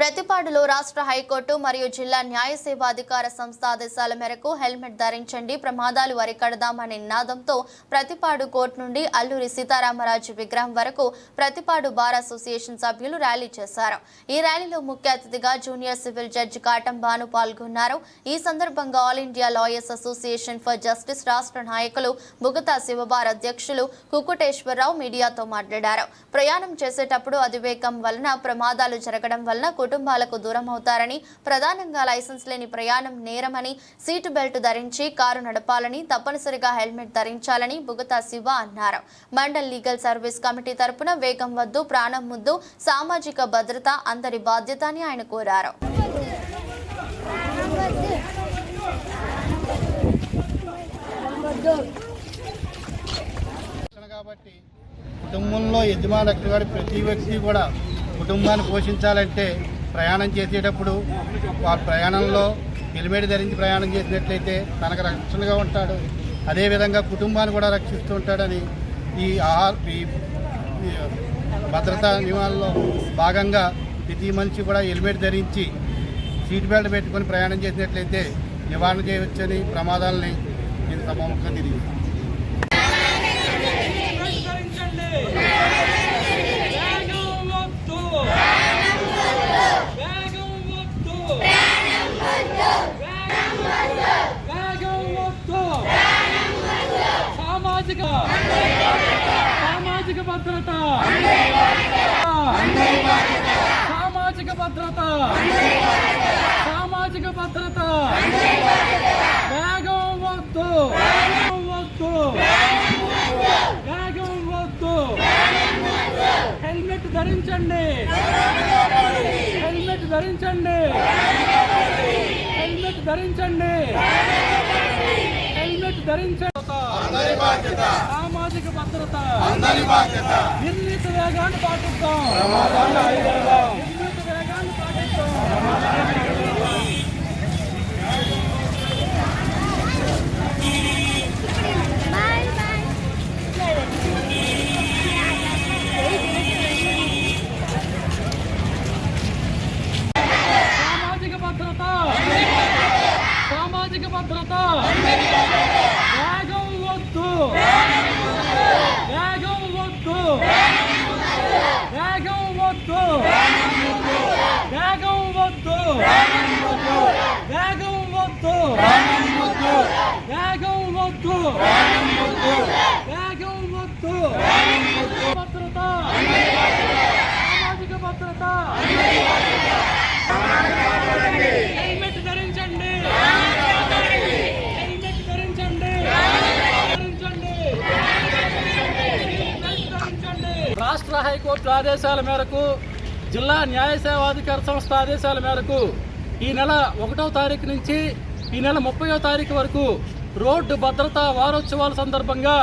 ప్రతిపాడులో రాష్ట్ర హైకోర్టు మరియు జిల్లా న్యాయ సేవాధికార సంస్థ ఆదేశాల మేరకు హెల్మెట్ ధరించండి ప్రమాదాలు అరికడదామనే నినాదంతో ప్రతిపాడు కోర్టు నుండి అల్లూరి సీతారామరాజు విగ్రహం వరకు ప్రతిపాడు బార్ అసోసియేషన్ సభ్యులు ర్యాలీ చేశారు. ఈ ర్యాలీలో ముఖ్య అతిథిగా junior civil judge Katam Bhanu పాల్గొన్నారు. ఈ సందర్భంగా all India lawyers association for justice రాష్ట్ర నాయకులు బుగతా శివబార్ అధ్యక్షులు కుకుటేశ్వరరావు మీడియాతో మాట్లాడారు. ప్రయాణం చేసేటప్పుడు అతివేగం వలన ప్రమాదాలు జరగడం వలన కుటుంబాలకు దూరం అవుతారని ప్రధానంగా లైసెన్స్ లేని ప్రయాణం నేరమని సీటు బెల్ట్ ధరించి కారు నడపాలని తప్పనిసరిగా హెల్మెట్ ధరించాలని బుగతా శివ అన్నారు. మండల్ లీగల్ సర్వీస్ కమిటీ తరపున వేగం వద్దు ప్రాణం ముద్దు సామాజిక భద్రత అందరి బాధ్యత అని ఆయన కోరారు. కాబట్టి కుటుంబంలో యజమాని ప్రతి వ్యక్తి కూడా కుటుంబాన్ని పోషించాలంటే ప్రయాణం చేసేటప్పుడు ఆ ప్రయాణంలో హెల్మెట్ ధరించి ప్రయాణం చేసినట్లయితే తనకు రక్షణగా ఉంటాడు. అదేవిధంగా కుటుంబాన్ని కూడా రక్షిస్తూ ఉంటాడని ఈ ఆహార ఈ భద్రతా నియమాల్లో భాగంగా ప్రతి మనిషి కూడా హెల్మెట్ ధరించి సీట్ బెల్ట్ పెట్టుకొని ప్రయాణం చేసినట్లయితే నివారణ చేయవచ్చని ప్రమాదాలని నేను సభాముఖంగా తెలియదు ధరించండి వేగం వద్దు వేగం వద్దు వేగం వద్దు సామాజిక సామాజిక భద్రత. సామాజిక భద్రత. సామాజిక భద్రత. వేగం వద్దు. వేగం వద్దు. వేగం వద్దు. హెల్మెట్ ధరించండి. హెల్మెట్ ధరించండి. హెల్మెట్ ధరించండి. హెల్మెట్ ధరించండి. సామాజిక భద్రత. నిర్ణీత వేగాన్ని పాటిస్తాం నిర్ణీత వేగాన్ని పాటిస్తాం సామాజిక భద్రత సామాజిక భద్రత వేగం వద్దు వేగం వద్దు వేగం వద్దు వేగం వద్దు వేగం వద్దు వేగం వద్దు వేగం వద్దు భద్రత సామాజిక భద్రత హెల్మెట్ ధరించండి హెల్మెట్ ధరించండి ధరించండి ధరించండి. రాష్ట్ర హైకోర్టు ఆదేశాల మేరకు జిల్లా న్యాయ సేవాధికార సంస్థ ఆదేశాల మేరకు ఈ నెల ఒకటో తారీఖు నుంచి ఈ నెల ముప్పయో తారీఖు వరకు రోడ్డు భద్రతా వారోత్సవాల సందర్భంగా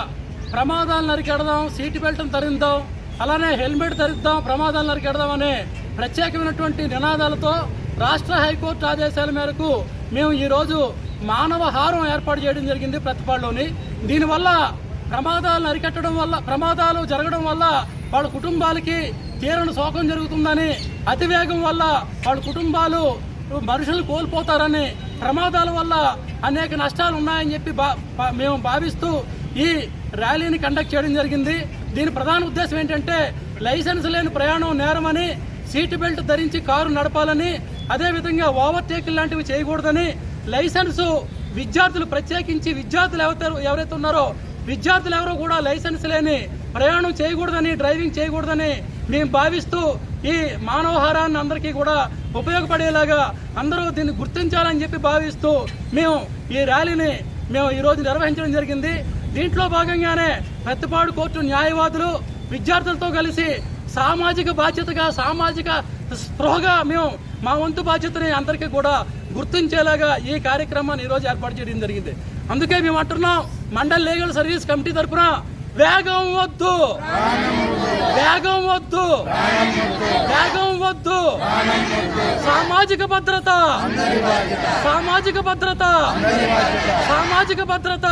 ప్రమాదాలను అరికెడదాం సీటు బెల్ట్ను ధరిద్దాం అలానే హెల్మెట్ ధరిద్దాం ప్రమాదాలను అరికెడదాం అనే ప్రత్యేకమైనటువంటి నినాదాలతో రాష్ట్ర హైకోర్టు ఆదేశాల మేరకు మేము ఈరోజు మానవ హారం ఏర్పాటు చేయడం జరిగింది ప్రతిపాడులోని. దీనివల్ల ప్రమాదాలను అరికట్టడం వల్ల ప్రమాదాలు జరగడం వల్ల వాళ్ళ కుటుంబాలకి తీరని శోకం జరుగుతుందని అతివేగం వల్ల వాళ్ళ కుటుంబాలు మనుషులు కోల్పోతారని ప్రమాదాల వల్ల అనేక నష్టాలు ఉన్నాయని చెప్పి బా మేము భావిస్తూ ఈ ర్యాలీని కండక్ట్ చేయడం జరిగింది. దీని ప్రధాన ఉద్దేశం ఏంటంటే లైసెన్స్ లేని ప్రయాణం నేరమని సీట్ బెల్ట్ ధరించి కారు నడపాలని అదేవిధంగా ఓవర్టేక్ లాంటివి చేయకూడదని లైసెన్సు విద్యార్థులు ప్రత్యేకించి విద్యార్థులు ఎవరైతే ఎవరైతే ఉన్నారో విద్యార్థులు ఎవరో కూడా లైసెన్స్ లేని ప్రయాణం చేయకూడదని డ్రైవింగ్ చేయకూడదని మేము భావిస్తూ ఈ మానవహారాన్ని అందరికీ కూడా ఉపయోగపడేలాగా అందరూ దీన్ని గుర్తించాలని చెప్పి భావిస్తూ మేము ఈ ర్యాలీని మేము ఈరోజు నిర్వహించడం జరిగింది. దీంట్లో భాగంగానే పెద్దపాడు కోర్టు న్యాయవాదులు విద్యార్థులతో కలిసి సామాజిక బాధ్యతగా సామాజిక స్పృహగా మేము మా వంతు బాధ్యతని అందరికీ కూడా గుర్తించేలాగా ఈ కార్యక్రమాన్ని ఈరోజు ఏర్పాటు చేయడం జరిగింది. అందుకే మేము అంటున్నాం మండల్ లీగల్ సర్వీస్ కమిటీ తరఫున వేగం వద్దు. వేగం వద్దు. వేగం వద్దు. సామాజిక భద్రత. సామాజిక భద్రత. సామాజిక భద్రత.